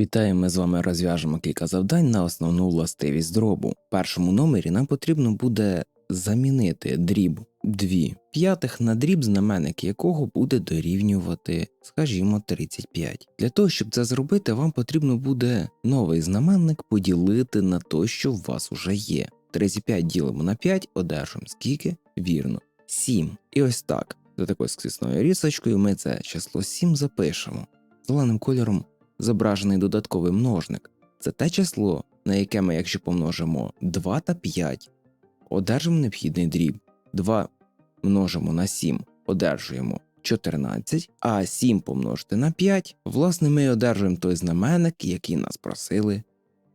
Вітаю, ми з вами розв'яжемо кілька завдань на основну властивість дробу. В першому номері нам потрібно буде замінити дріб 2 п'ятих на дріб, знаменник якого буде дорівнювати, скажімо, 35. Для того, щоб це зробити, вам потрібно буде новий знаменник поділити на той, що в вас уже є. 35 ділимо на 5, одержимо скільки? Вірно, 7. І ось так. За такою скісною рісочкою ми це число 7 запишемо. Зеленим кольором зображений додатковий множник. Це те число, на яке ми, якщо помножимо 2 та 5, одержимо необхідний дріб. 2 множимо на 7, одержуємо 14, а 7 помножити на 5, власне, ми одержуємо той знаменник, який нас просили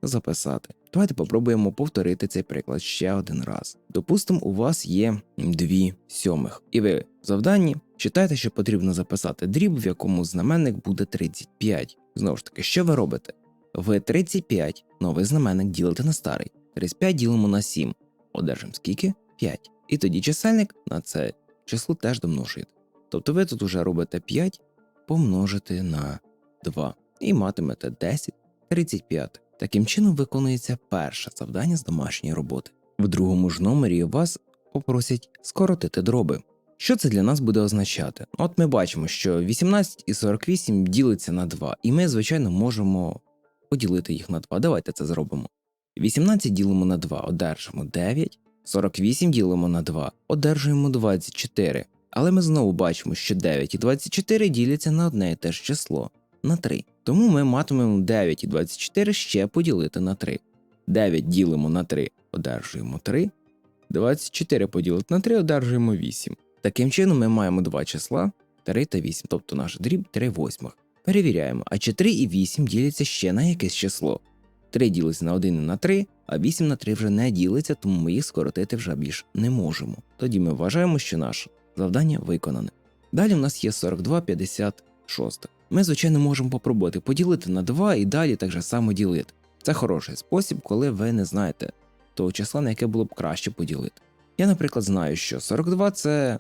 записати. Давайте попробуємо повторити цей приклад ще один раз. Допустимо, у вас є 2 сьомих, і ви в завданні читаєте, що потрібно записати дріб, в якому знаменник буде 35. Знову ж таки, що ви робите? Ви 35, новий знаменник ділите на старий. 35 ділимо на 7. Одержимо скільки? 5. І тоді чисельник на це число теж домножуєте. Тобто ви тут уже робите 5 помножити на 2 і матимете 10 35. Таким чином виконується перше завдання з домашньої роботи. В другому ж номері вас попросять скоротити дроби. Що це для нас буде означати? От ми бачимо, що 18 і 48 ділиться на 2, і ми, звичайно, можемо поділити їх на 2. Давайте це зробимо. 18 ділимо на 2, одержимо 9, 48 ділимо на 2, одержуємо 24. Але ми знову бачимо, що 9 і 24 діляться на одне і те ж число на 3. Тому ми матимемо 9 і 24 ще поділити на 3. 9 ділимо на 3, одержуємо 3. 24 поділити на 3, одержуємо 8. Таким чином ми маємо два числа 3 та 8, тобто наш дріб 3 восьмих. Перевіряємо, а чи 3 і 8 діляться ще на якесь число. 3 ділиться на 1 і на 3, а 8 на 3 вже не ділиться, тому ми їх скоротити вже більш не можемо. Тоді ми вважаємо, що наше завдання виконане. Далі в нас є 42 56. Ми, звичайно, можемо попробувати поділити на 2 і далі так же само ділити. Це хороший спосіб, коли ви не знаєте того числа, на яке було б краще поділити. Я, наприклад, знаю, що 42 це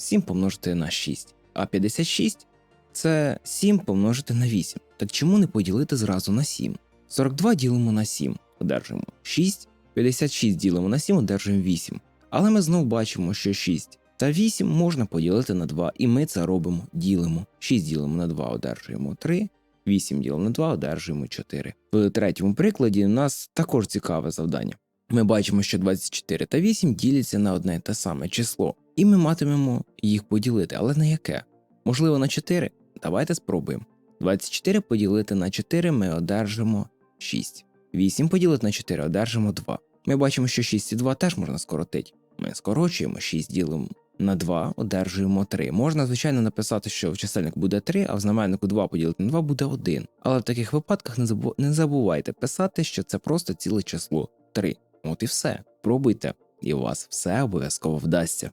7 помножити на 6, а 56 це 7 помножити на 8. Так чому не поділити зразу на 7? 42 ділимо на 7, одержуємо 6, 56 ділимо на 7, одержуємо 8. Але ми знову бачимо, що 6 та 8 можна поділити на 2, і ми це робимо, ділимо. 6 ділимо на 2, одержуємо 3, 8 ділимо на 2, одержуємо 4. В третьому прикладі у нас також цікаве завдання. Ми бачимо, що 24 та 8 діляться на одне те саме число, і ми матимемо їх поділити, але на яке? Можливо, на 4? Давайте спробуємо. 24 поділити на 4 ми одержимо 6. 8 поділити на 4 одержимо 2. Ми бачимо, що 6 і 2 теж можна скоротити. Ми скорочуємо 6 ділимо на 2, одержуємо 3. Можна, звичайно, написати, що в чисельник буде 3, а в знаменнику 2 поділити на 2 буде 1. Але в таких випадках не забу- не забувайте писати, що це просто ціле число 3. От і все. Пробуйте, і у вас все обов'язково вдасться.